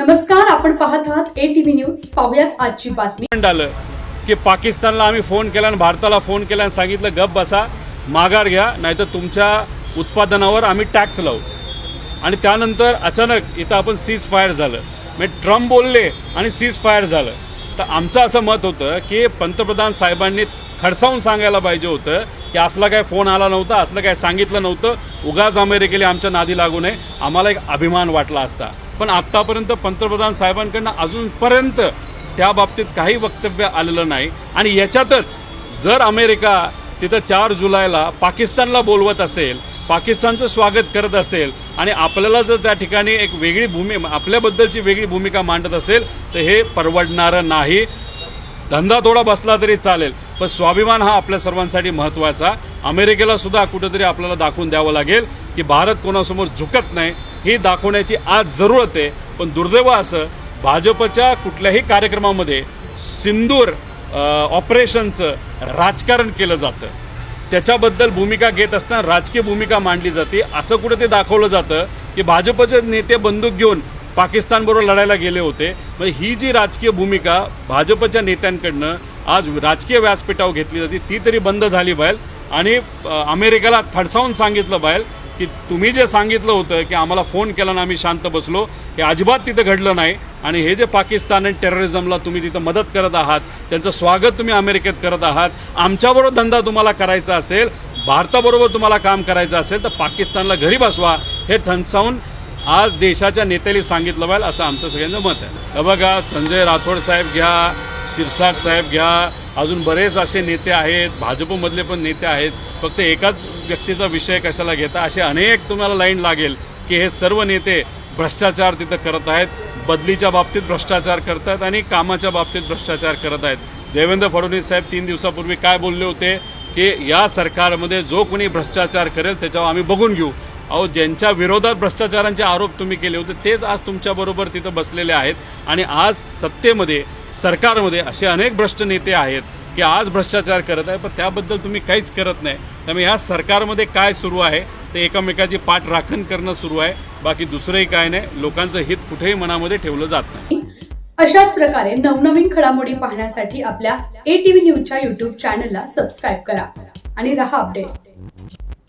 नमस्कार आपण पाहत आहात ए टीव्ही न्यूज पाहुयात आजची बातमी. आलं की पाकिस्तानला आम्ही फोन केला आणि भारताला फोन केला आणि सांगितलं गप बसा माघार घ्या नाहीतर तुमच्या उत्पादनावर आम्ही टॅक्स लावू. आणि त्यानंतर अचानक इथं आपण सीज फायर झालं. म्हणजे ट्रम्प बोलले आणि सीज फायर झालं. तर आमचं असं मत होतं की पंतप्रधान साहेबांनी खडसावून सांगायला पाहिजे होतं की असला काय फोन आला नव्हता असलं काय सांगितलं नव्हतं उगाच अमेरिकेला आमच्या नादी लागू नये. आम्हाला एक अभिमान वाटला असता. पण आत्तापर्यंत पंतप्रधान साहेबांकडनं अजूनपर्यंत त्या बाबतीत काही वक्तव्य आलेलं नाही. आणि याच्यातच जर अमेरिका तिथं चार जुलैला पाकिस्तानला बोलवत असेल पाकिस्तानचं स्वागत करत असेल आणि आपल्याला जर त्या ठिकाणी एक वेगळी भूमी आपल्याबद्दलची वेगळी भूमिका मांडत असेल तर हे परवडणारं नाही. धंदा थोडा बसला तरी चालेल. पण स्वाभिमान हा आपल्या सर्वांसाठी महत्त्वाचा अमेरिकेला सुद्धा कुठेतरी आपल्याला दाखवून द्यावं लागेल की भारत कोणासमोर झुकत नाही ही दाखवण्याची आज जरूरत आहे. पण दुर्दैव असं भाजपच्या कुठल्याही कार्यक्रमामध्ये सिंदूर ऑपरेशनचं राजकारण केलं जातं. त्याच्याबद्दल भूमिका घेत असताना राजकीय भूमिका मांडली जाते. असं कुठे ते दाखवलं जातं की भाजपचे नेते बंदूक घेऊन पाकिस्तानबरोबर लढायला गेले होते. म्हणजे ही जी राजकीय भूमिका भाजपच्या नेत्यांकडनं आज राजकीय व्यासपीठावर घेतली जाते. ती तरी बंद झाली पाहिजे आणि अमेरिकेला थडसावून सांगितलं पाहिजे की तुम्ही जे सांगितलं होतं की आम्हाला फोन केला ना आम्ही शांत बसलो हे अजिबात तिथं घडलं नाही. आणि हे जे पाकिस्तान आणि टेररिझमला तुम्ही तिथं मदत करत आहात त्यांचं स्वागत तुम्ही अमेरिकेत करत आहात आमच्याबरोबर धंदा तुम्हाला करायचा असेल भारताबरोबर तुम्हाला काम करायचं असेल तर पाकिस्तानला घरी बसवा. हे थंडसावून आज देशाच्या नेत्याने सांगितलं पाहिजे असं आमचं सगळ्यांचं मत आहे. बघा संजय राठोड साहेब घ्या. शिरसाट साहेब घ्या. अजून बरेच असे नेते आहेत भाजपमधले पण नेते आहेत. फक्त एकाच व्यक्तीचा विषय कशाला घेता? असे अनेक तुम्हाला लाईन लागेल की हे सर्व नेते भ्रष्टाचार तिथं करत आहेत. बदलीच्या बाबतीत भ्रष्टाचार करत आहेत आणि कामाच्या बाबतीत भ्रष्टाचार करत आहेत. देवेंद्र फडणवीस साहेब तीन दिवसापूर्वी काय बोलले होते? की या सरकारमध्ये जो कोणी भ्रष्टाचार करेल त्याच्यावर आम्ही बघून घेऊ. अहो ज्यांच्या विरोधात भ्रष्टाचारांचे आरोप तुम्ही केले होते तेच आज तुमच्याबरोबर तिथं बसलेले आहेत. आणि आज सत्तेमध्ये सरकारमध्ये असे अनेक भ्रष्ट नेते आहेत की आज भ्रष्टाचार करत आहे पण त्याबद्दल तुम्ही काहीच करत नाही. त्यामुळे ह्या सरकारमध्ये काय सुरू आहे ते एकमेकाची पाठ राखण करणं सुरू आहे. बाकी दुसरंही काय नाही लोकांचं हित कुठेही मनामध्ये ठेवलं जात नाही. अशाच प्रकारे नवनवीन घडामोडी पाहण्यासाठी आपल्या ए टीव्ही न्यूजच्या युट्यूब चॅनलला सबस्क्राईब करा आणि रहा अपडेट